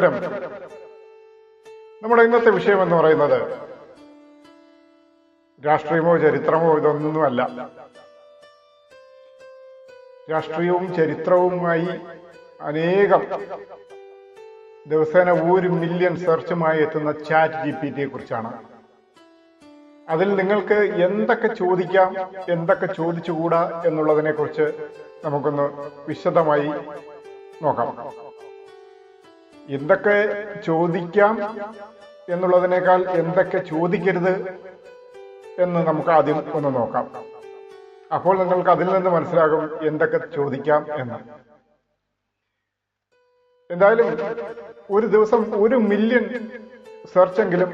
നമസ്കാരം നമ്മുടെ ഇന്നത്തെ വിഷയം എന്ന് പറയുന്നത് രാഷ്ട്രീയമോ ചരിത്രമോ ഇതൊന്നുമല്ല. രാഷ്ട്രീയവും ചരിത്രവുമായി അനേകം ദിവസേന ഒരു മില്യൺ സെർച്ചുമായി എത്തുന്ന ചാറ്റ് ജി പി ടിയെ കുറിച്ചാണ്. അതിൽ നിങ്ങൾക്ക് എന്തൊക്കെ ചോദിക്കാം എന്തൊക്കെ ചോദിച്ചുകൂടാ എന്നുള്ളതിനെ കുറിച്ച് നമുക്കൊന്ന് വിശദമായി നോക്കാം. എന്തൊക്കെ ചോദിക്കാം എന്നുള്ളതിനേക്കാൾ എന്തൊക്കെ ചോദിക്കരുത് എന്ന് നമുക്ക് ആദ്യം ഒന്ന് നോക്കാം. അപ്പോൾ നിങ്ങൾക്ക് അതിൽ നിന്ന് മനസ്സിലാകും എന്തൊക്കെ ചോദിക്കാം എന്ന്. എന്തായാലും ഒരു ദിവസം ഒരു മില്യൺ സെർച്ചെങ്കിലും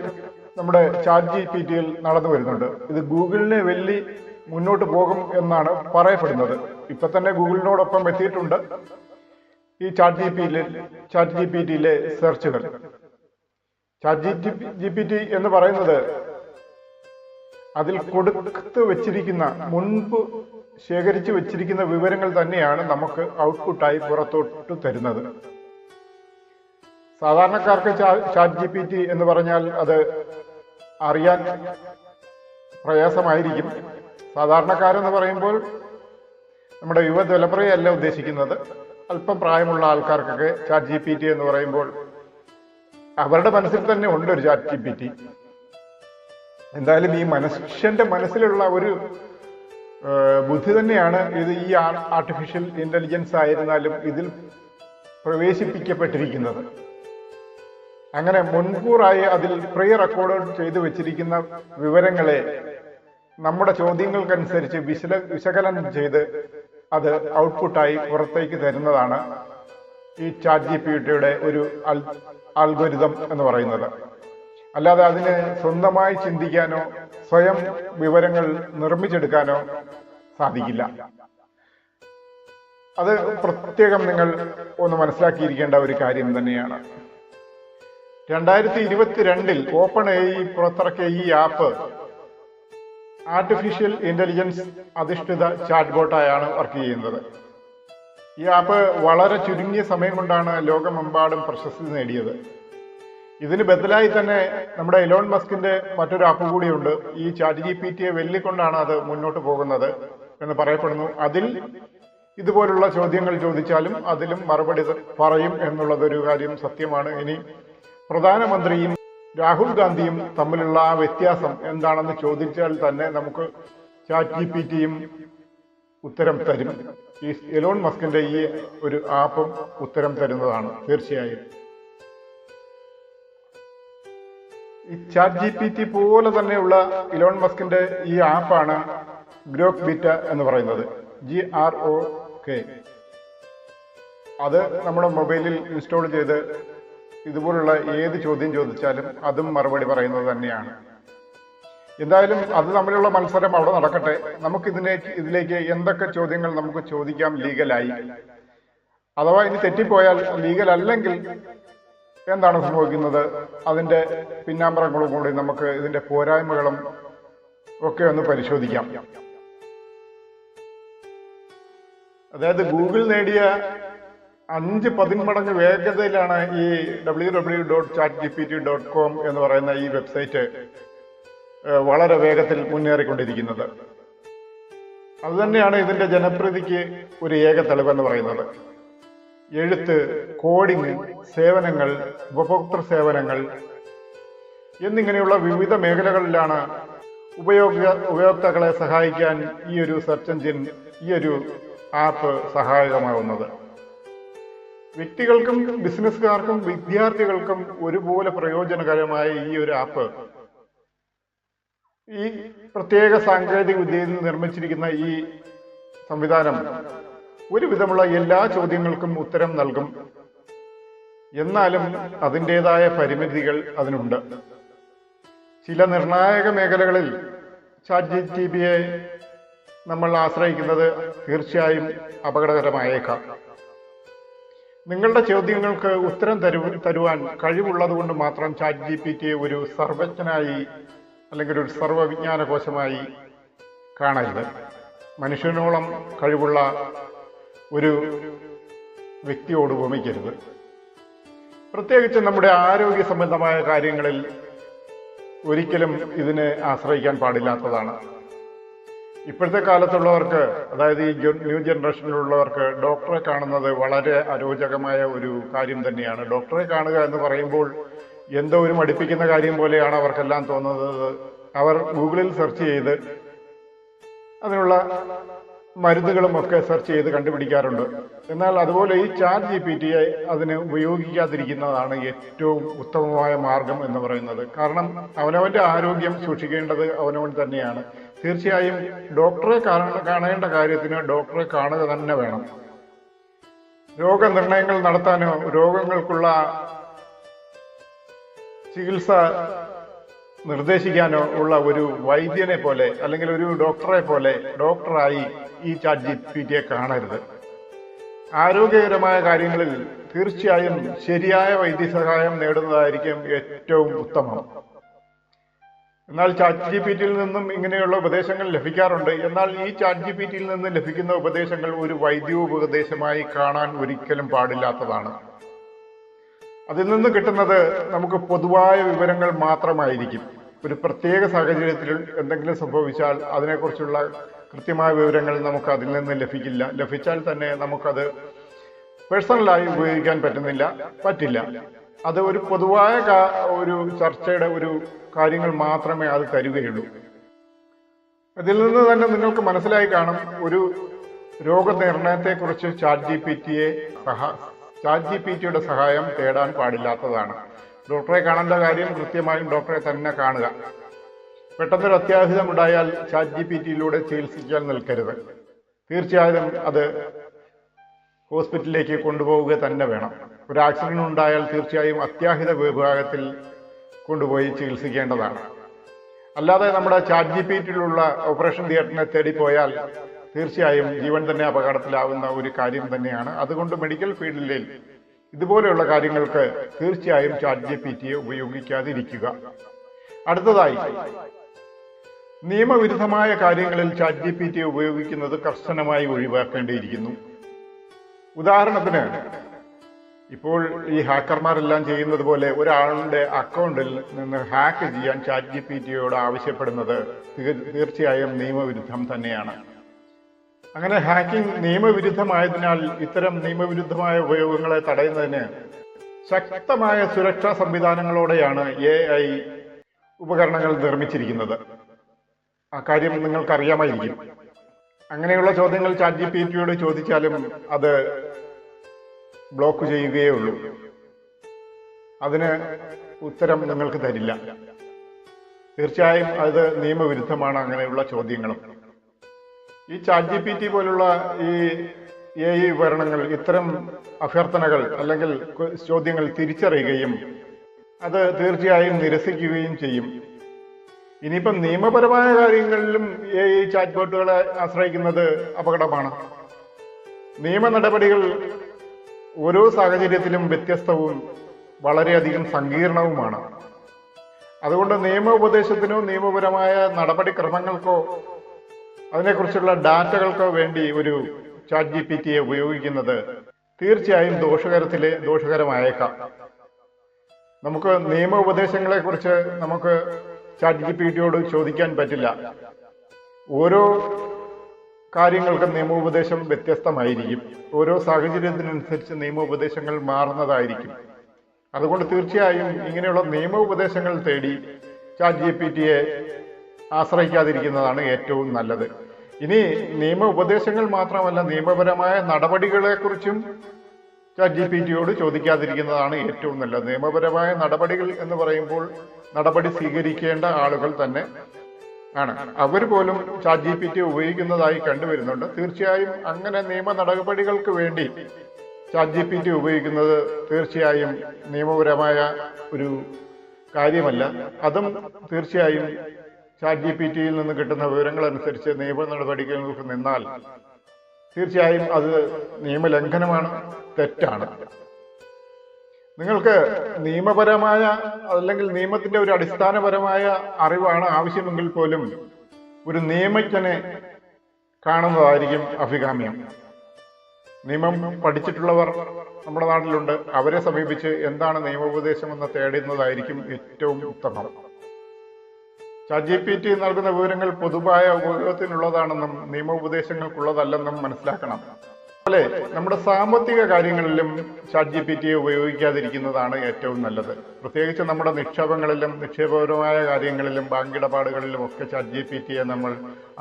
നമ്മുടെ ചാറ്റ് ജി പി ടിയിൽ നടന്നു വരുന്നുണ്ട്. ഇത് ഗൂഗിളിനെ വെല്ലി മുന്നോട്ട് പോകും എന്നാണ് പറയപ്പെടുന്നത്. ഇപ്പൊ തന്നെ ഗൂഗിളിനോടൊപ്പം എത്തിയിട്ടുണ്ട്. ഈ ചാറ്റ് ജി പിയിലെ ചാറ്റ് ജി പി ടിയിലെ സെർച്ചുകൾ. Chat G G P T എന്ന് പറയുന്നത് അതിൽ കൊടുത്ത് വെച്ചിരിക്കുന്ന മുൻപ് ശേഖരിച്ചു വെച്ചിരിക്കുന്ന വിവരങ്ങൾ തന്നെയാണ് നമുക്ക് ഔട്ട്പുട്ടായി പുറത്തോട്ട് തരുന്നത്. സാധാരണക്കാർക്ക് ചാറ്റ് ജി പി ടി എന്ന് പറഞ്ഞാൽ അത് അറിയാൻ പ്രയാസമായിരിക്കും. സാധാരണക്കാരെന്ന് പറയുമ്പോൾ നമ്മുടെ യുവ തലമുറയല്ല ഉദ്ദേശിക്കുന്നത്. അല്പം പ്രായമുള്ള ആൾക്കാർക്കൊക്കെ ചാറ്റ് ജി പി ടി എന്ന് പറയുമ്പോൾ അവരുടെ മനസ്സിൽ തന്നെ ഉണ്ട് ഒരു ചാറ്റ് ജി പി ടി എന്തായാലും ഈ മനുഷ്യന്റെ മനസ്സിലുള്ള ഒരു ബുദ്ധി തന്നെയാണ് ഇത് ഈ ആർട്ടിഫിഷ്യൽ ഇന്റലിജൻസ് ആയിരുന്നാലും ഇതിൽ പ്രവേശിപ്പിക്കപ്പെട്ടിരിക്കുന്നത്. അങ്ങനെ മുൻകൂറായി അതിൽ പ്രീ റെക്കോർഡ് ചെയ്തു വെച്ചിരിക്കുന്ന വിവരങ്ങളെ നമ്മുടെ ചോദ്യങ്ങൾക്കനുസരിച്ച് വിശല വിശകലനം ചെയ്ത് അത് ഔട്ട്പുട്ടായി പുറത്തേക്ക് തരുന്നതാണ് ഈ ചാറ്റ് ജി പി ടിയുടെ ഒരു അൽഗോരിതം എന്ന് പറയുന്നത്. അല്ലാതെ അതിന് സ്വന്തമായി ചിന്തിക്കാനോ സ്വയം വിവരങ്ങൾ നിർമ്മിച്ചെടുക്കാനോ സാധിക്കില്ല. അത് പ്രത്യേകം നിങ്ങൾ ഒന്ന് മനസ്സിലാക്കിയിരിക്കേണ്ട ഒരു കാര്യം തന്നെയാണ്. രണ്ടായിരത്തി ഇരുപത്തിരണ്ടിൽ ഓപ്പൺ എ പുറത്തിറക്കിയ ഈ ആപ്പ് ആർട്ടിഫിഷ്യൽ ഇന്റലിജൻസ് അധിഷ്ഠിത ചാറ്റ് ബോട്ടായാണ് വർക്ക് ചെയ്യുന്നത്. ഈ ആപ്പ് വളരെ ചുരുങ്ങിയ സമയം കൊണ്ടാണ് ലോകമെമ്പാടും പ്രശസ്തി നേടിയത്. ഇതിന് ബദലായി തന്നെ നമ്മുടെ എലോൺ മസ്കിന്റെ മറ്റൊരു ആപ്പ് കൂടിയുണ്ട്. ഈ ചാറ്റ് ജി പി ടിയെ വെല്ലിക്കൊണ്ടാണ് അത് മുന്നോട്ട് പോകുന്നത് എന്ന് പറയപ്പെടുന്നു. അതിൽ ഇതുപോലുള്ള ചോദ്യങ്ങൾ ചോദിച്ചാലും അതിലും മറുപടി പറയും എന്നുള്ളതൊരു കാര്യം സത്യമാണ്. ഇനി പ്രധാനമന്ത്രിയും രാഹുൽ ഗാന്ധിയും തമ്മിലുള്ള ആ വ്യത്യാസം എന്താണെന്ന് ചോദിച്ചാൽ തന്നെ നമുക്ക് ചാറ്റ് ജി പി ടിയും ഉത്തരം തരും. ഈ എലോൺ മസ്കിന്റെ ഈ ഒരു ആപ്പും ഉത്തരം തരുന്നതാണ് തീർച്ചയായും. ഈ ചാറ്റ് ജി പി ടി പോലെ തന്നെയുള്ള ഇലോൺ മസ്കിന്റെ ഈ ആപ്പാണ് ഗ്രോക്ക് ബീറ്റ എന്ന് പറയുന്നത്. ജി ആർ ഒ കെ അത് നമ്മുടെ മൊബൈലിൽ ഇൻസ്റ്റാൾ ചെയ്ത് ഇതുപോലുള്ള ഏത് ചോദ്യം ചോദിച്ചാലും അതും മറുപടി പറയുന്നത് തന്നെയാണ്. എന്തായാലും അത് തമ്മിലുള്ള മത്സരം അവിടെ നടക്കട്ടെ. നമുക്ക് ഇതിനെ ഇതിലേക്ക് എന്തൊക്കെ ചോദ്യങ്ങൾ നമുക്ക് ചോദിക്കാം ലീഗലായി. അഥവാ ഇനി തെറ്റിപ്പോയാൽ ലീഗൽ അല്ലെങ്കിൽ എന്താണ് സംഭവിക്കുന്നത്? അതിന്റെ പിന്നാമ്പറങ്ങളും കൂടി നമുക്ക് ഇതിന്റെ പോരായ്മകളും ഒക്കെ ഒന്ന് പരിശോധിക്കാം. അതായത് ഗൂഗിൾ നേടിയ അഞ്ച് പതിന്മടങ്ങ് വേഗതയിലാണ് ഈ W W dot chat G P T dot com എന്ന് പറയുന്ന ഈ വെബ്സൈറ്റ് വളരെ വേഗത്തിൽ മുന്നേറിക്കൊണ്ടിരിക്കുന്നത്. അതുതന്നെയാണ് ഇതിന്റെ ജനപ്രീതിക്ക് ഒരു ഏക തെളിവെന്ന് പറയുന്നത്. എഴുത്ത് കോഡിംഗ് സേവനങ്ങൾ ഉപഭോക്തൃ സേവനങ്ങൾ എന്നിങ്ങനെയുള്ള വിവിധ മേഖലകളിലാണ് ഉപയോഗ ഉപയോക്താക്കളെ സഹായിക്കാൻ ഈ ഒരു സെർച്ച് എഞ്ചിൻ ഈ ഒരു ആപ്പ് സഹായകമാകുന്നത്. വ്യക്തികൾക്കും ബിസിനസ്സുകാർക്കും വിദ്യാർത്ഥികൾക്കും ഒരുപോലെ പ്രയോജനകരമായ ഈ ഒരു ആപ്പ് ഈ പ്രത്യേക സാങ്കേതിക വിദ്യയിൽ നിന്ന് നിർമ്മിച്ചിരിക്കുന്ന ഈ സംവിധാനം ഒരുവിധമുള്ള എല്ലാ ചോദ്യങ്ങൾക്കും ഉത്തരം നൽകും. എന്നാലും അതിന്റെതായ പരിമിതികൾ അതിനുണ്ട്. ചില നിർണായക മേഖലകളിൽ ചാറ്റ് ജി ടി ബിയെ നമ്മൾ ആശ്രയിക്കുന്നത് തീർച്ചയായും അപകടകരമായേക്കാം. നിങ്ങളുടെ ചോദ്യങ്ങൾക്ക് ഉത്തരം തരു തരുവാൻ കഴിവുള്ളത് കൊണ്ട് മാത്രം ചാറ്റ് ജി പി ടിയെ ഒരു സർവജ്ഞനായി അല്ലെങ്കിൽ ഒരു സർവവിജ്ഞാന കോശമായി കാണരുത്. മനുഷ്യനോളം കഴിവുള്ള ഒരു വ്യക്തിയോട് ഉപമിക്കരുത് പ്രത്യേകിച്ച് നമ്മുടെ ആരോഗ്യ സംബന്ധമായ കാര്യങ്ങളിൽ ഒരിക്കലും ഇതിനെ ആശ്രയിക്കാൻ പാടില്ലാത്തതാണ്. ഇപ്പോഴത്തെ കാലത്തുള്ളവർക്ക് അതായത് ഈ ന്യൂ ജനറേഷനിലുള്ളവർക്ക് ഡോക്ടറെ കാണുന്നത് വളരെ അരോചകമായ ഒരു കാര്യം തന്നെയാണ്. ഡോക്ടറെ കാണുക എന്ന് പറയുമ്പോൾ എന്തോ ഒരു മടിപ്പിക്കുന്ന കാര്യം പോലെയാണ് അവർക്കെല്ലാം തോന്നുന്നത്. അവർ ഗൂഗിളിൽ സെർച്ച് ചെയ്ത് അതിനുള്ള മരുന്നുകളും ഒക്കെ സെർച്ച് ചെയ്ത് കണ്ടുപിടിക്കാറുണ്ട്. എന്നാൽ അതുപോലെ ഈ ചാറ്റ് ജി പി ടി അതിന് ഉപയോഗിക്കാതിരിക്കുന്നതാണ് ഏറ്റവും ഉത്തമമായ മാർഗം എന്ന് പറയുന്നത്. കാരണം അവനവന്റെ ആരോഗ്യം സൂക്ഷിക്കേണ്ടത് അവനവൻ തന്നെയാണ്. തീർച്ചയായും ഡോക്ടറെ കാണേണ്ട കാര്യത്തിന് ഡോക്ടറെ കാണുക തന്നെ വേണം. രോഗനിർണയങ്ങൾ നടത്താനോ രോഗങ്ങൾക്കുള്ള ചികിത്സ നിർദ്ദേശിക്കാനോ ഉള്ള ഒരു വൈദ്യനെ പോലെ അല്ലെങ്കിൽ ഒരു ഡോക്ടറെ പോലെ ഡോക്ടറായി ഈ ചാറ്റ് ജി പി ടിയെ കാണരുത്. ആരോഗ്യകരമായ കാര്യങ്ങളിൽ തീർച്ചയായും ശരിയായ വൈദ്യസഹായം നേടുന്നതായിരിക്കും ഏറ്റവും ഉത്തമം. എന്നാൽ ചാറ്റ് ജി പി ടിയിൽ നിന്നും ഇങ്ങനെയുള്ള ഉപദേശങ്ങൾ ലഭിക്കാറുണ്ട്. എന്നാൽ ഈ ചാറ്റ് ജി പി ടിയിൽ നിന്ന് ലഭിക്കുന്ന ഉപദേശങ്ങൾ ഒരു വൈദ്യോപദേശമായി കാണാൻ ഒരിക്കലും പാടില്ലാത്തതാണ്. അതിൽ നിന്ന് കിട്ടുന്നത് നമുക്ക് പൊതുവായ വിവരങ്ങൾ മാത്രമായിരിക്കും. ഒരു പ്രത്യേക സാഹചര്യത്തിൽ എന്തെങ്കിലും സംഭവിച്ചാൽ അതിനെക്കുറിച്ചുള്ള കൃത്യമായ വിവരങ്ങൾ നമുക്ക് അതിൽ നിന്ന് ലഭിക്കില്ല. ലഭിച്ചാൽ തന്നെ നമുക്കത് പേഴ്സണലായി ഉപയോഗിക്കാൻ പറ്റുന്നില്ല. പറ്റില്ല. അത് ഒരു പൊതുവായ ഒരു ചർച്ചയുടെ ഒരു കാര്യങ്ങൾ മാത്രമേ അത് തരുകയുള്ളൂ. ഇതിൽ നിന്ന് തന്നെ നിങ്ങൾക്ക് മനസ്സിലായി കാണും. ഒരു രോഗനിർണയത്തെക്കുറിച്ച് ചാറ്റ് ജി പി ടിയെ സഹ ചാറ്റ് ജി പി ടിയുടെ സഹായം തേടാൻ പാടില്ലാത്തതാണ്. ഡോക്ടറെ കാണേണ്ട കാര്യം കൃത്യമായും ഡോക്ടറെ തന്നെ കാണുക. പെട്ടെന്നൊരു അത്യാഹിതം ഉണ്ടായാൽ ചാറ്റ് ജി പി ടിയിലൂടെ ചികിത്സിക്കാൻ നിൽക്കരുത്. തീർച്ചയായും അത് ഹോസ്പിറ്റലിലേക്ക് കൊണ്ടുപോവുക തന്നെ വേണം. ഒരു ആക്സിഡന്റ് ഉണ്ടായാൽ തീർച്ചയായും അത്യാഹിത വിഭാഗത്തിൽ കൊണ്ടുപോയി ചികിത്സിക്കേണ്ടതാണ്. അല്ലാതെ നമ്മുടെ ചാറ്റ് ജി പി ടിയിലുള്ള ഓപ്പറേഷൻ തിയേറ്ററിനെ തേടിപ്പോയാൽ തീർച്ചയായും ജീവൻ തന്നെ അപകടത്തിലാവുന്ന ഒരു കാര്യം തന്നെയാണ്. അതുകൊണ്ട് മെഡിക്കൽ ഫീൽഡിൽ ഇതുപോലെയുള്ള കാര്യങ്ങൾക്ക് തീർച്ചയായും ചാറ്റ് ജി പി ടിയെ ഉപയോഗിക്കാതിരിക്കുക. അടുത്തതായി നിയമവിരുദ്ധമായ കാര്യങ്ങളിൽ ചാറ്റ് ജി പി ടി ഉപയോഗിക്കുന്നത് കർശനമായി ഒഴിവാക്കേണ്ടിയിരിക്കുന്നു. ഉദാഹരണത്തിന് ഇപ്പോൾ ഈ ഹാക്കർമാരെല്ലാം ചെയ്യുന്നത് പോലെ ഒരാളുടെ അക്കൗണ്ടിൽ നിന്ന് ഹാക്ക് ചെയ്യാൻ ചാറ്റ് ജി പി ടിയോട് ആവശ്യപ്പെടുന്നത് തീർച്ചയായും നിയമവിരുദ്ധം തന്നെയാണ്. അങ്ങനെ ഹാക്കിംഗ് നിയമവിരുദ്ധമായതിനാൽ ഇത്തരം നിയമവിരുദ്ധമായ ഉപയോഗങ്ങളെ തടയുന്നതിന് ശക്തമായ സുരക്ഷാ സംവിധാനങ്ങളോടെയാണ് എ ഉപകരണങ്ങൾ നിർമ്മിച്ചിരിക്കുന്നത്. ആ കാര്യം നിങ്ങൾക്ക് അറിയാമായിരിക്കും അങ്ങനെയുള്ള ചോദ്യങ്ങൾ ചാറ്റ് ജി പി ടിയോട് ചോദിച്ചാലും അത് ബ്ലോക്ക് ചെയ്യുകയേ ഉള്ളൂ. അതിന് ഉത്തരം നിങ്ങൾക്ക് തരില്ല. തീർച്ചയായും അത് നിയമവിരുദ്ധമാണ് അങ്ങനെയുള്ള ചോദ്യങ്ങളും. ഈ ചാറ്റ് ജി പി ടി പോലുള്ള ഈ എ ഐ ഉപകരണങ്ങൾ ഇത്തരം അഭ്യർത്ഥനകൾ അല്ലെങ്കിൽ ചോദ്യങ്ങൾ തിരിച്ചറിയുകയും അത് തീർച്ചയായും നിരസിക്കുകയും ചെയ്യും. ഇനിയിപ്പം നിയമപരമായ കാര്യങ്ങളിലും ഈ ചാറ്റ് ബോട്ടുകളെ ആശ്രയിക്കുന്നത് അപകടമാണ്. നിയമ നടപടികൾ ഓരോ സാഹചര്യത്തിലും വ്യത്യസ്തവും വളരെയധികം സങ്കീർണവുമാണ്. അതുകൊണ്ട് നിയമ ഉപദേശത്തിനോ നിയമപരമായ നടപടിക്രമങ്ങൾക്കോ അതിനെക്കുറിച്ചുള്ള ഡാറ്റകൾക്കോ വേണ്ടി ഒരു ചാറ്റ് ജി പി ടിയെ ഉപയോഗിക്കുന്നത് തീർച്ചയായും ദോഷകരത്തിലെ ദോഷകരമായേക്കാം. നമുക്ക് നിയമ ഉപദേശങ്ങളെക്കുറിച്ച് നമുക്ക് ചാറ്റ് ജി പി ടിയോട് ചോദിക്കാൻ പറ്റില്ല. ഓരോ കാര്യങ്ങൾക്കും നിയമോപദേശം വ്യത്യസ്തമായിരിക്കും. ഓരോ സാഹചര്യത്തിനനുസരിച്ച് നിയമോപദേശങ്ങൾ മാറുന്നതായിരിക്കും. അതുകൊണ്ട് തീർച്ചയായും ഇങ്ങനെയുള്ള നിയമോപദേശങ്ങൾ തേടി ചാറ്റ് ജി പി ടിയെ ആശ്രയിക്കാതിരിക്കുന്നതാണ് ഏറ്റവും നല്ലത്. ഇനി നിയമ ഉപദേശങ്ങൾ മാത്രമല്ല നിയമപരമായ നടപടികളെക്കുറിച്ചും ചാറ്റ് ജി പി ടിയോട് ചോദിക്കാതിരിക്കുന്നതാണ് ഏറ്റവും നല്ലത്. നിയമപരമായ നടപടികൾ എന്ന് പറയുമ്പോൾ നടപടി സ്വീകരിക്കേണ്ട ആളുകൾ തന്നെ ആണ്. അവർ പോലും ചാറ്റ് ജി പി ടി ഉപയോഗിക്കുന്നതായി കണ്ടുവരുന്നുണ്ട്. തീർച്ചയായും അങ്ങനെ നിയമ നടപടികൾക്ക് വേണ്ടി ചാറ്റ് ജി പി ടി ഉപയോഗിക്കുന്നത് തീർച്ചയായും നിയമപരമായ ഒരു കാര്യമല്ല. അതും തീർച്ചയായും ചാറ്റ് ജി പി ടിയിൽ നിന്ന് കിട്ടുന്ന വിവരങ്ങൾ അനുസരിച്ച് നിയമ നടപടികൾക്ക് നിന്നാൽ തീർച്ചയായും അത് നിയമലംഘനമാണ് തെറ്റാണ്. നിങ്ങൾക്ക് നിയമപരമായ അല്ലെങ്കിൽ നിയമത്തിന്റെ ഒരു അടിസ്ഥാനപരമായ അറിവാണ് ആവശ്യമെങ്കിൽ പോലും ഒരു നിയമജ്ഞനെ കാണുന്നതായിരിക്കും അഭികാമ്യം. നിയമം പഠിച്ചിട്ടുള്ളവർ നമ്മുടെ നാട്ടിലുണ്ട്. അവരെ സമീപിച്ച് എന്താണ് നിയമോപദേശം എന്ന് തേടുന്നതായിരിക്കും ഏറ്റവും ഉത്തമം. ചാറ്റ് ജി പി ടി നൽകുന്ന വിവരങ്ങൾ പൊതുവായ ഉപയോഗത്തിനുള്ളതാണെന്നും നിയമോപദേശങ്ങൾക്കുള്ളതല്ലെന്നും മനസ്സിലാക്കണം. അതുപോലെ നമ്മുടെ സാമ്പത്തിക കാര്യങ്ങളിലും ചാറ്റ് ജി പി ടിയെ ഉപയോഗിക്കാതിരിക്കുന്നതാണ് ഏറ്റവും നല്ലത്. പ്രത്യേകിച്ച് നമ്മുടെ നിക്ഷേപങ്ങളിലും നിക്ഷേപപരമായ കാര്യങ്ങളിലും ബാങ്ക് ഇടപാടുകളിലും ഒക്കെ ചാറ്റ് ജി പി ടിയെ നമ്മൾ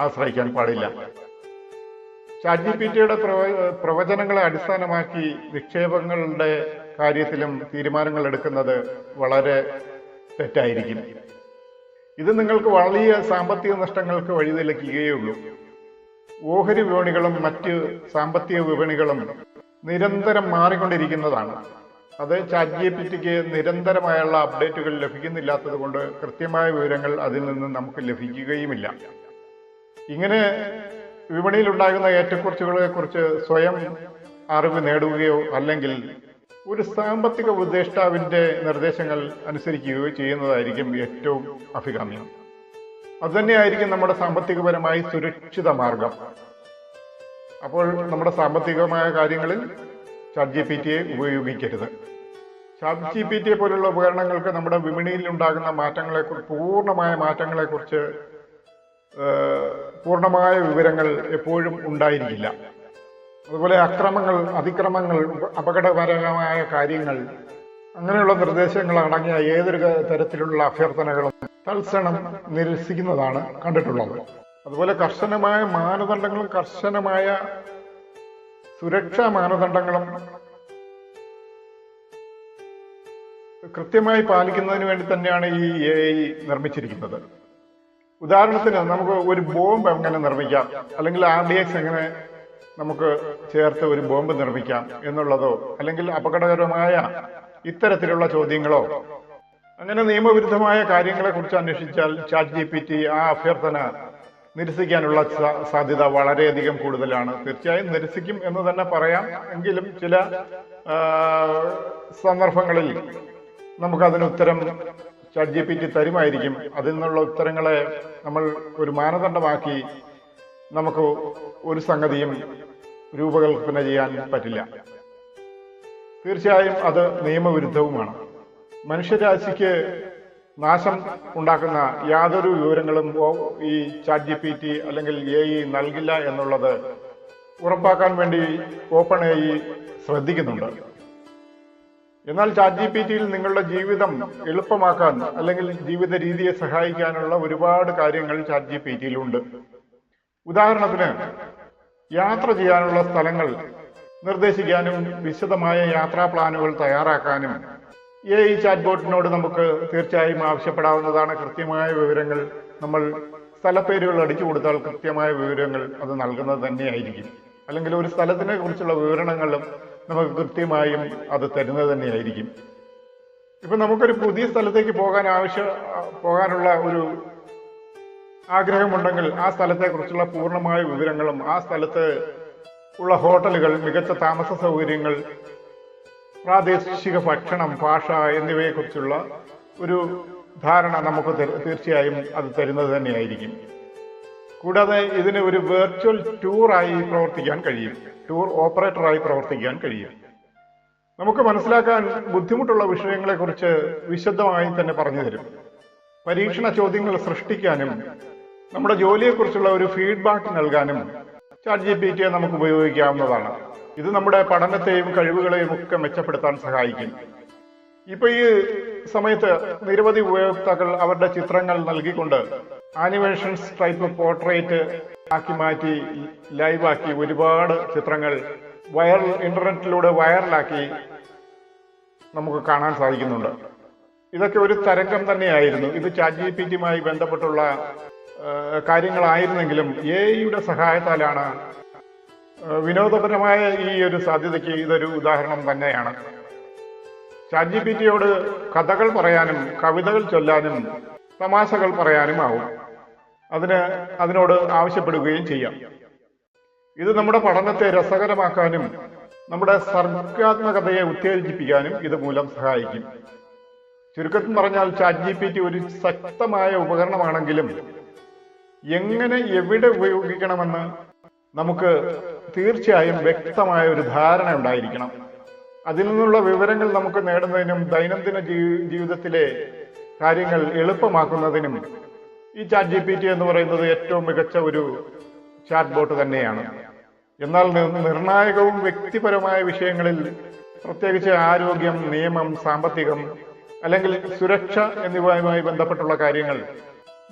ആശ്രയിക്കാൻ പാടില്ല. ചാറ്റ് ജി പി ടിയുടെ പ്രവചനങ്ങളെ അടിസ്ഥാനമാക്കി നിക്ഷേപങ്ങളുടെ കാര്യത്തിലും തീരുമാനങ്ങൾ എടുക്കുന്നത് വളരെ തെറ്റായിരിക്കും. ഇത് നിങ്ങൾക്ക് വലിയ സാമ്പത്തിക നഷ്ടങ്ങൾക്ക് വഴിതെളിക്കുകയുള്ളൂ ഓഹരി വിപണികളും മറ്റ് സാമ്പത്തിക വിപണികളും നിരന്തരം മാറിക്കൊണ്ടിരിക്കുന്നതാണ്. അത് ചാറ്റ് ജി പി ടിക്ക് നിരന്തരമായുള്ള അപ്ഡേറ്റുകൾ ലഭിക്കുന്നില്ലാത്തത് കൊണ്ട് കൃത്യമായ വിവരങ്ങൾ അതിൽ നിന്ന് നമുക്ക് ലഭിക്കുകയുമില്ല. ഇങ്ങനെ വിപണിയിലുണ്ടാകുന്ന ഏറ്റക്കുറച്ചുകളെ കുറിച്ച് സ്വയം അറിവ് നേടുകയോ അല്ലെങ്കിൽ ഒരു സാമ്പത്തിക ഉപദേഷ്ടാവിന്റെ നിർദ്ദേശങ്ങൾ അനുസരിക്കുകയോ ചെയ്യുന്നതായിരിക്കും ഏറ്റവും അഭികാമ്യം. അതുതന്നെയായിരിക്കും നമ്മുടെ സാമ്പത്തികപരമായി സുരക്ഷിത മാർഗം. അപ്പോൾ നമ്മുടെ സാമ്പത്തികമായ കാര്യങ്ങളിൽ ചാറ്റ് ജി പി ടിയെ ഉപയോഗിക്കരുത്. ചാറ്റ് ജി പി ടിയെ പോലുള്ള ഉപകരണങ്ങൾക്ക് നമ്മുടെ വിപണിയിൽ ഉണ്ടാകുന്ന മാറ്റങ്ങളെ പൂർണമായ മാറ്റങ്ങളെക്കുറിച്ച് പൂർണമായ വിവരങ്ങൾ എപ്പോഴും ഉണ്ടായിരിക്കില്ല. അതുപോലെ അക്രമങ്ങൾ അതിക്രമങ്ങൾ അപകടകരമായ കാര്യങ്ങൾ അങ്ങനെയുള്ള നിർദ്ദേശങ്ങൾ അടങ്ങിയ ഏതൊരു തരത്തിലുള്ള അഭ്യർത്ഥനകളും തൽക്ഷണം നിരസിക്കുന്നതാണ് കണ്ടിട്ടുള്ളത്. അതുപോലെ കർശനമായ മാനദണ്ഡങ്ങളും കർശനമായ സുരക്ഷാ മാനദണ്ഡങ്ങളും കൃത്യമായി പാലിക്കുന്നതിന് വേണ്ടി തന്നെയാണ് ഈ എ ഐ നിർമ്മിച്ചിരിക്കുന്നത്. ഉദാഹരണത്തിന് നമുക്ക് ഒരു ബോംബ് എങ്ങനെ നിർമ്മിക്കാം? അല്ലെങ്കിൽ ആർ ഡി എക്സ് എങ്ങനെ നമുക്ക് ചേർത്ത് ഒരു ബോംബ് നിർമ്മിക്കാം എന്നുള്ളതോ അല്ലെങ്കിൽ അപകടകരമായ ഇത്തരത്തിലുള്ള ചോദ്യങ്ങളോ? അങ്ങനെ നിയമവിരുദ്ധമായ കാര്യങ്ങളെ കുറിച്ച് അന്വേഷിച്ചാൽ ചാറ്റ് ജി പി ടി ആ അഭ്യർത്ഥന നിരസിക്കാനുള്ള സാധ്യത വളരെയധികം കൂടുതലാണ്. തീർച്ചയായും നിരസിക്കും എന്ന് തന്നെ പറയാം. എങ്കിലും ചില സന്ദർഭങ്ങളിൽ നമുക്കതിന് ഉത്തരം ചാറ്റ് ജി പി ടി തരുമായിരിക്കും. അതിൽ നിന്നുള്ള ഉത്തരങ്ങളെ നമ്മൾ ഒരു മാനദണ്ഡമാക്കി നമുക്ക് ഒരു സംഗതിയും രൂപകൽപ്പന ചെയ്യാൻ പറ്റില്ല. തീർച്ചയായും അത് നിയമവിരുദ്ധവുമാണ്. മനുഷ്യരാശിക്ക് നാശം ഉണ്ടാക്കുന്ന യാതൊരു വിവരങ്ങളും ഈ ചാറ്റ് ജി പി ടി അല്ലെങ്കിൽ എ ഇ നൽകില്ല എന്നുള്ളത് ഉറപ്പാക്കാൻ വേണ്ടി ഓപ്പൺ എ ഇ ശ്രദ്ധിക്കുന്നുണ്ട്. എന്നാൽ ചാറ്റ് ജി പി ടിയിൽ നിങ്ങളുടെ ജീവിതം എളുപ്പമാക്കാൻ അല്ലെങ്കിൽ ജീവിത രീതിയെ സഹായിക്കാനുള്ള ഒരുപാട് കാര്യങ്ങൾ ചാറ്റ് ജി പി ടിയിലുണ്ട് ഉദാഹരണത്തിന് യാത്ര ചെയ്യാനുള്ള സ്ഥലങ്ങൾ നിർദ്ദേശിക്കാനും വിശദമായ യാത്രാ പ്ലാനുകൾ തയ്യാറാക്കാനും എ ഈ ചാറ്റ് ബോട്ടിനോട് നമുക്ക് തീർച്ചയായും ആവശ്യപ്പെടാവുന്നതാണ്. കൃത്യമായ വിവരങ്ങൾ നമ്മൾ സ്ഥലപ്പേരുകൾ അടിച്ചു കൊടുത്താൽ കൃത്യമായ വിവരങ്ങൾ അത് നൽകുന്നത് തന്നെയായിരിക്കും. അല്ലെങ്കിൽ ഒരു സ്ഥലത്തിനെ കുറിച്ചുള്ള വിവരണങ്ങളും നമുക്ക് കൃത്യമായും അത് തരുന്നത് തന്നെയായിരിക്കും. ഇപ്പം നമുക്കൊരു പുതിയ സ്ഥലത്തേക്ക് പോകാൻ ആവശ്യ പോകാനുള്ള ഒരു ആഗ്രഹമുണ്ടെങ്കിൽ ആ സ്ഥലത്തെക്കുറിച്ചുള്ള പൂർണമായ വിവരങ്ങളും ആ സ്ഥലത്ത് ഉള്ള ഹോട്ടലുകൾ മികച്ച താമസ സൗകര്യങ്ങൾ പ്രാദേശിക ഭക്ഷണം ഭാഷ എന്നിവയെക്കുറിച്ചുള്ള ഒരു ധാരണ നമുക്ക് തീർച്ചയായും അത് തരുന്നത് തന്നെയായിരിക്കും. കൂടാതെ ഇതിന് ഒരു വെർച്വൽ ടൂറായി പ്രവർത്തിക്കാൻ കഴിയും. ടൂർ ഓപ്പറേറ്ററായി പ്രവർത്തിക്കാൻ കഴിയും. നമുക്ക് മനസ്സിലാക്കാൻ ബുദ്ധിമുട്ടുള്ള വിഷയങ്ങളെക്കുറിച്ച് വിശദമായി തന്നെ പറഞ്ഞു തരും. പരീക്ഷണ ചോദ്യങ്ങൾ സൃഷ്ടിക്കാനും നമ്മുടെ ജോലിയെക്കുറിച്ചുള്ള ഒരു ഫീഡ്ബാക്ക് നൽകാനും ചാറ്റ് ജി പി ടിയെ നമുക്ക് ഉപയോഗിക്കാവുന്നതാണ്. ഇത് നമ്മുടെ പഠനത്തെയും കഴിവുകളെയും ഒക്കെ മെച്ചപ്പെടുത്താൻ സഹായിക്കും. ഇപ്പൊ ഈ സമയത്ത് നിരവധി ഉപയോക്താക്കൾ അവരുടെ ചിത്രങ്ങൾ നൽകിക്കൊണ്ട് ആനിമേഷൻസ് ടൈപ്പ് പോർട്രേറ്റ് ആക്കി മാറ്റി ലൈവാക്കി ഒരുപാട് ചിത്രങ്ങൾ വൈറൽ ഇന്റർനെറ്റിലൂടെ വയറലാക്കി നമുക്ക് കാണാൻ സാധിക്കുന്നുണ്ട്. ഇതൊക്കെ ഒരു തരംഗം തന്നെയായിരുന്നു. ഇത് ചാറ്റ് ജി പി ടിയുമായി ബന്ധപ്പെട്ടുള്ള കാര്യങ്ങളായിരുന്നെങ്കിലും എ ഐയുടെ സഹായത്താലാണ് വിനോദപരമായ ഈ ഒരു സാധ്യതയ്ക്ക് ഇതൊരു ഉദാഹരണം തന്നെയാണ്. ചാറ്റ് പി ടിയോട് കഥകൾ പറയാനും കവിതകൾ ചൊല്ലാനും തമാശകൾ പറയാനും ആവും. അതിന് അതിനോട് ആവശ്യപ്പെടുകയും ചെയ്യാം. ഇത് നമ്മുടെ പഠനത്തെ രസകരമാക്കാനും നമ്മുടെ സർഗാത്മകതയെ ഉത്തേജിപ്പിക്കാനും ഇത് മൂലം സഹായിക്കും. ചുരുക്കത്തിൽ പറഞ്ഞാൽ ചാറ്റ് ജി പി ടി ഒരു ശക്തമായ ഉപകരണമാണെങ്കിലും എങ്ങനെ എവിടെ ഉപയോഗിക്കണമെന്ന് നമുക്ക് തീർച്ചയായും വ്യക്തമായ ഒരു ധാരണ ഉണ്ടായിരിക്കണം. അതിൽ നിന്നുള്ള വിവരങ്ങൾ നമുക്ക് നേടുന്നതിനും ദൈനംദിന ജീവിതത്തിലെ കാര്യങ്ങൾ എളുപ്പമാക്കുന്നതിനും ഈ ചാറ്റ് ജി പി ടി എന്ന് പറയുന്നത് ഏറ്റവും മികച്ച ഒരു ചാറ്റ് ബോട്ട് തന്നെയാണ്. എന്നാൽ നിർണായകവും വ്യക്തിപരമായ വിഷയങ്ങളിൽ പ്രത്യേകിച്ച് ആരോഗ്യം നിയമം സാമ്പത്തികം അല്ലെങ്കിൽ സുരക്ഷ എന്നിവയുമായി ബന്ധപ്പെട്ടുള്ള കാര്യങ്ങൾ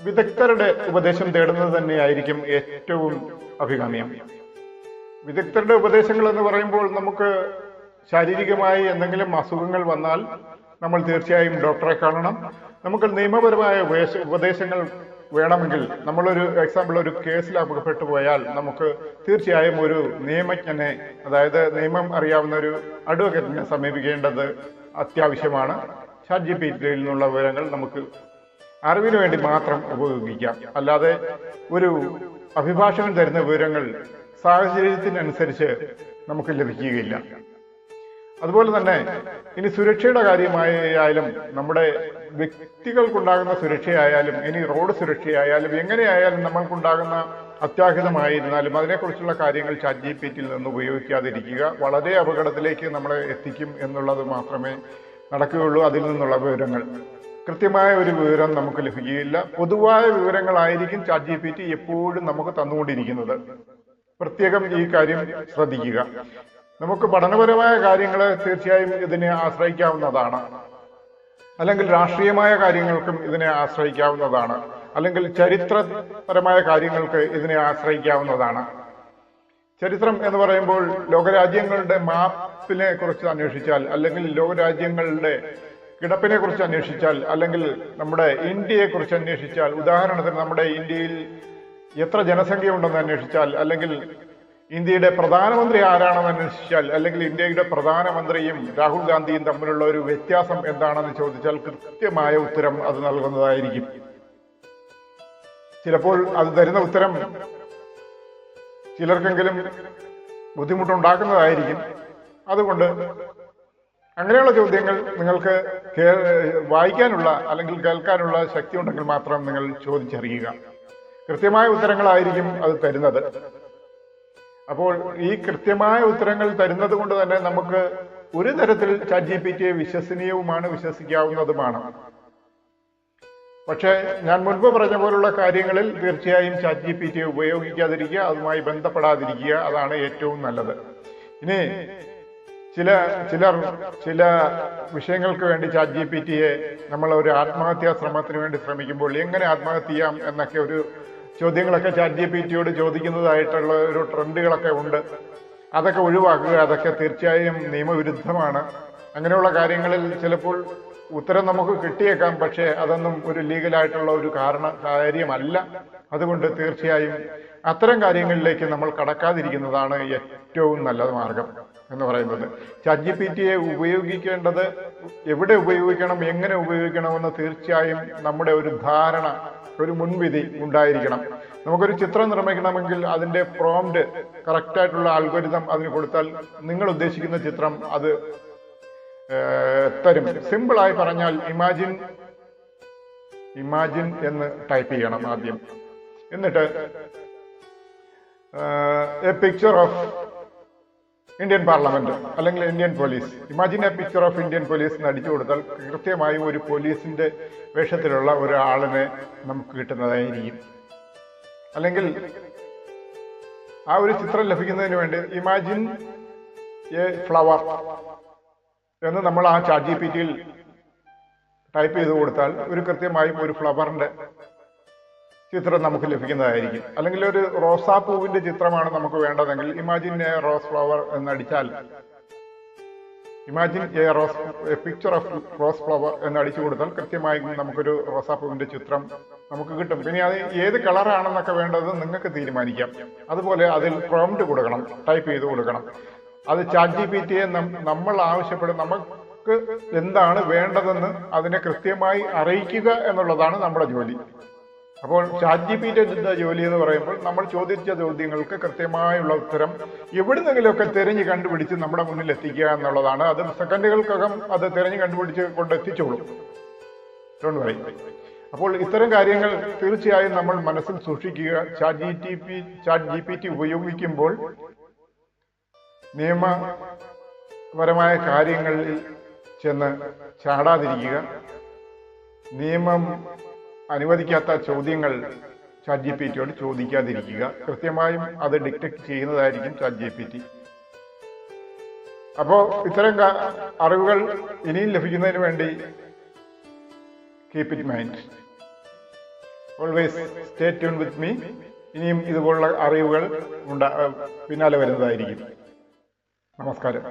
വിദഗ്ധരുടെ ഉപദേശം തേടുന്നത് തന്നെയായിരിക്കും ഏറ്റവും അഭികാമ്യം. വിദഗ്ധരുടെ ഉപദേശങ്ങൾ എന്ന് പറയുമ്പോൾ നമുക്ക് ശാരീരികമായി എന്തെങ്കിലും അസുഖങ്ങൾ വന്നാൽ നമ്മൾ തീർച്ചയായും ഡോക്ടറെ കാണണം. നമുക്ക് നിയമപരമായ ഉപദേശ- ഉപദേശങ്ങൾ വേണമെങ്കിൽ നമ്മളൊരു എക്സാമ്പിൾ ഒരു കേസിൽ അപകടപ്പെട്ടു പോയാൽ നമുക്ക് തീർച്ചയായും ഒരു നിയമജ്ഞനെ അതായത് നിയമം അറിയാവുന്ന ഒരു അഡ്വക്കേറ്റിനെ സമീപിക്കേണ്ടത് അത്യാവശ്യമാണ്. ചാറ്റ് ജി പി നിന്നുള്ള വിവരങ്ങൾ നമുക്ക് അറിവിന് വേണ്ടി മാത്രം ഉപയോഗിക്കാം. അല്ലാതെ ഒരു അഭിഭാഷകൻ തരുന്ന വിവരങ്ങൾ സാഹചര്യത്തിനനുസരിച്ച് നമുക്ക് ലഭിക്കുകയില്ല. അതുപോലെ തന്നെ ഇനി സുരക്ഷയുടെ കാര്യമായാലും നമ്മുടെ വ്യക്തികൾക്കുണ്ടാകുന്ന സുരക്ഷയായാലും ഇനി റോഡ് സുരക്ഷയായാലും എങ്ങനെയായാലും നമ്മൾക്കുണ്ടാകുന്ന അത്യാഹിതമായിരുന്നാലും അതിനെക്കുറിച്ചുള്ള കാര്യങ്ങൾ ചാറ്റ് ജി പി നിന്ന് ഉപയോഗിക്കാതിരിക്കുക. വളരെ അപകടത്തിലേക്ക് നമ്മളെ എത്തിക്കും എന്നുള്ളത് മാത്രമേ നടക്കുകയുള്ളൂ. അതിൽ നിന്നുള്ള വിവരങ്ങൾ കൃത്യമായ ഒരു വിവരം നമുക്ക് ലഭിക്കുകയില്ല. പൊതുവായ വിവരങ്ങളായിരിക്കും ചാറ്റ് ജി പി ടി എപ്പോഴും നമുക്ക് തന്നുകൊണ്ടിരിക്കുന്നത്. പ്രത്യേകം ഈ കാര്യം ശ്രദ്ധിക്കുക. നമുക്ക് പഠനപരമായ കാര്യങ്ങൾ തീർച്ചയായും ഇതിനെ ആശ്രയിക്കാവുന്നതാണ്. അല്ലെങ്കിൽ രാഷ്ട്രീയമായ കാര്യങ്ങൾക്കും ഇതിനെ ആശ്രയിക്കാവുന്നതാണ്. അല്ലെങ്കിൽ ചരിത്രപരമായ കാര്യങ്ങൾക്ക് ഇതിനെ ആശ്രയിക്കാവുന്നതാണ്. ചരിത്രം എന്ന് പറയുമ്പോൾ ലോകരാജ്യങ്ങളുടെ മാപ്പിനെ കുറിച്ച് അന്വേഷിച്ചാൽ അല്ലെങ്കിൽ ലോകരാജ്യങ്ങളുടെ കിടപ്പിനെ കുറിച്ച് അന്വേഷിച്ചാൽ അല്ലെങ്കിൽ നമ്മുടെ ഇന്ത്യയെ കുറിച്ച് അന്വേഷിച്ചാൽ ഉദാഹരണത്തിന് നമ്മുടെ ഇന്ത്യയിൽ എത്ര ജനസംഖ്യ ഉണ്ടെന്ന് അന്വേഷിച്ചാൽ അല്ലെങ്കിൽ ഇന്ത്യയുടെ പ്രധാനമന്ത്രി ആരാണെന്ന് അന്വേഷിച്ചാൽ അല്ലെങ്കിൽ ഇന്ത്യയുടെ പ്രധാനമന്ത്രിയും രാഹുൽ ഗാന്ധിയും തമ്മിലുള്ള ഒരു വ്യത്യാസം എന്താണെന്ന് ചോദിച്ചാൽ കൃത്യമായ ഉത്തരം അത് നൽകുന്നതായിരിക്കും. ചിലപ്പോൾ അത് തരുന്ന ഉത്തരം ചിലർക്കെങ്കിലും ബുദ്ധിമുട്ടുണ്ടാക്കുന്നതായിരിക്കും. അതുകൊണ്ട് അങ്ങനെയുള്ള ചോദ്യങ്ങൾ നിങ്ങൾക്ക് വായിക്കാനുള്ള അല്ലെങ്കിൽ കേൾക്കാനുള്ള ശക്തി ഉണ്ടെങ്കിൽ മാത്രം നിങ്ങൾ ചോദിച്ചറിയുക. കൃത്യമായ ഉത്തരങ്ങളായിരിക്കും അത് തരുന്നത്. അപ്പോൾ ഈ കൃത്യമായ ഉത്തരങ്ങൾ തരുന്നത് കൊണ്ട് തന്നെ നമുക്ക് ഒരു തരത്തിൽ ചാറ്റ് ജി പി ടിയെ വിശ്വസനീയവുമാണ് വിശ്വസിക്കാവുന്നതുമാണ്. പക്ഷേ ഞാൻ മുൻപ് പറഞ്ഞ പോലുള്ള കാര്യങ്ങളിൽ തീർച്ചയായും ചാറ്റ് ജി പി ടിയെ ഉപയോഗിക്കാതിരിക്കുക അതുമായി ബന്ധപ്പെടാതിരിക്കുക അതാണ് ഏറ്റവും നല്ലത്. ഇനി ചില ചിലർ ചില വിഷയങ്ങൾക്ക് വേണ്ടി ചാറ്റ് ജി പി ടിയെ നമ്മൾ ഒരു ആത്മഹത്യാ ശ്രമത്തിന് വേണ്ടി ശ്രമിക്കുമ്പോൾ എങ്ങനെ ആത്മഹത്യ ചെയ്യാം എന്നൊക്കെ ഒരു ചോദ്യങ്ങളൊക്കെ ചാറ്റ് ജി പി ടിയോട് ചോദിക്കുന്നതായിട്ടുള്ള ഒരു ട്രെൻഡുകളൊക്കെ ഉണ്ട്. അതൊക്കെ ഒഴിവാക്കുക അതൊക്കെ തീർച്ചയായും നിയമവിരുദ്ധമാണ്. അങ്ങനെയുള്ള കാര്യങ്ങളിൽ ചിലപ്പോൾ ഉത്തരം നമുക്ക് കിട്ടിയേക്കാം പക്ഷേ അതൊന്നും ഒരു ലീഗലായിട്ടുള്ള ഒരു കാരണ കാര്യമല്ല. അതുകൊണ്ട് തീർച്ചയായും അത്തരം കാര്യങ്ങളിലേക്ക് നമ്മൾ കടക്കാതിരിക്കുന്നതാണ് ഏറ്റവും നല്ല മാർഗം. എന്ന് പറയുന്നത്. ചാറ്റ് ജി പി ടിയെ ഉപയോഗിക്കേണ്ടത് എവിടെ ഉപയോഗിക്കണം എങ്ങനെ ഉപയോഗിക്കണമെന്ന് തീർച്ചയായും നമ്മുടെ ഒരു ധാരണ ഒരു മുൻവിധി ഉണ്ടായിരിക്കണം. നമുക്കൊരു ചിത്രം നിർമ്മിക്കണമെങ്കിൽ അതിന്റെ പ്രോംപ്റ്റ് കറക്റ്റായിട്ടുള്ള ആൽഗോരിതം അതിന് കൊടുത്താൽ നിങ്ങൾ ഉദ്ദേശിക്കുന്ന ചിത്രം അത് തരും. സിമ്പിളായി പറഞ്ഞാൽ ഇമാജിൻ ഇമാജിൻ എന്ന് ടൈപ്പ് ചെയ്യണം ആദ്യം. എന്നിട്ട് a picture of Indian parliament അല്ലെങ്കിൽ Indian police imagine a picture of Indian police എന്ന് അടിച്ചു കൊടുത്താൽ കൃത്യമായും ഒരു പോലീസിന്റെ വേഷത്തിലുള്ള ഒരാളിനെ നമുക്ക് കിട്ടുന്നതായിരിക്കും. അല്ലെങ്കിൽ ആ ഒരു ചിത്രം ലഭിക്കുന്നതിന് വേണ്ടി ഇമാജിൻ എ ഫ്ലവർ എന്ന് നമ്മൾ ആ ചാറ്റ് ജി പി ടിയിൽ ടൈപ്പ് ചെയ്ത് കൊടുത്താൽ ഒരു കൃത്യമായും ഒരു ഫ്ലവറിന്റെ ചിത്രം നമുക്ക് ലഭിക്കുന്നതായിരിക്കും. അല്ലെങ്കിൽ ഒരു റോസാപ്പൂവിന്റെ ചിത്രമാണ് നമുക്ക് വേണ്ടതെങ്കിൽ imagine a rose flower എന്നടിച്ചാൽ imagine a rose a picture of rose flower എന്ന് അടിച്ചു കൊടുത്താൽ കൃത്യമായി നമുക്കൊരു റോസാപ്പൂവിന്റെ ചിത്രം നമുക്ക് കിട്ടും. പിന്നെ അത് ഏത് കളറാണെന്നൊക്കെ വേണ്ടത് നിങ്ങൾക്ക് തീരുമാനിക്കാം. അതുപോലെ അതിൽ പ്രോംപ്റ്റ് കൊടുക്കണം ടൈപ്പ് ചെയ്ത് കൊടുക്കണം. അത് ചാറ്റ് ജി പി ടിയെ നമ്മൾ ആവശ്യപ്പെടും നമുക്ക് എന്താണ് വേണ്ടതെന്ന് അതിനെ കൃത്യമായി അറിയിക്കുക എന്നുള്ളതാണ് നമ്മുടെ ജോലി. അപ്പോൾ ചാറ്റ് ജി പി ടിയുടെ ജോലി എന്ന് പറയുമ്പോൾ നമ്മൾ ചോദിച്ച ചോദ്യങ്ങൾക്ക് കൃത്യമായുള്ള ഉത്തരം എവിടുന്നെങ്കിലുമൊക്കെ തിരഞ്ഞ് കണ്ടുപിടിച്ച് നമ്മുടെ മുന്നിൽ എത്തിക്കുക എന്നുള്ളതാണ്. അത് സെക്കൻഡുകൾക്കകം അത് തിരഞ്ഞ് കണ്ടുപിടിച്ച് കൊണ്ട് എത്തിച്ചോളും. അപ്പോൾ ഇത്തരം കാര്യങ്ങൾ തീർച്ചയായും നമ്മൾ മനസ്സിൽ സൂക്ഷിക്കുക. Chat G T P chat G P T ഉപയോഗിക്കുമ്പോൾ നിയമപരമായ കാര്യങ്ങളിൽ ചെന്ന് ചാടാതിരിക്കുക. നിയമം അനുവദിക്കാത്ത ചോദ്യങ്ങൾ ചാറ്റ് ജി പി ടിയോട് ചോദിക്കാതിരിക്കുക. കൃത്യമായും അത് ഡിറ്റക്ട് ചെയ്യുന്നതായിരിക്കും ചാറ്റ് ജി പി ടി അപ്പോൾ ഇത്തരം അറിവുകൾ ഇനിയും ലഭിക്കുന്നതിന് വേണ്ടി keep it mind always stay tune with me ഇനിയും ഇതുപോലുള്ള അറിവുകൾ ഉണ്ടാ പിന്നാലെ വരുന്നതായിരിക്കും. നമസ്കാരം.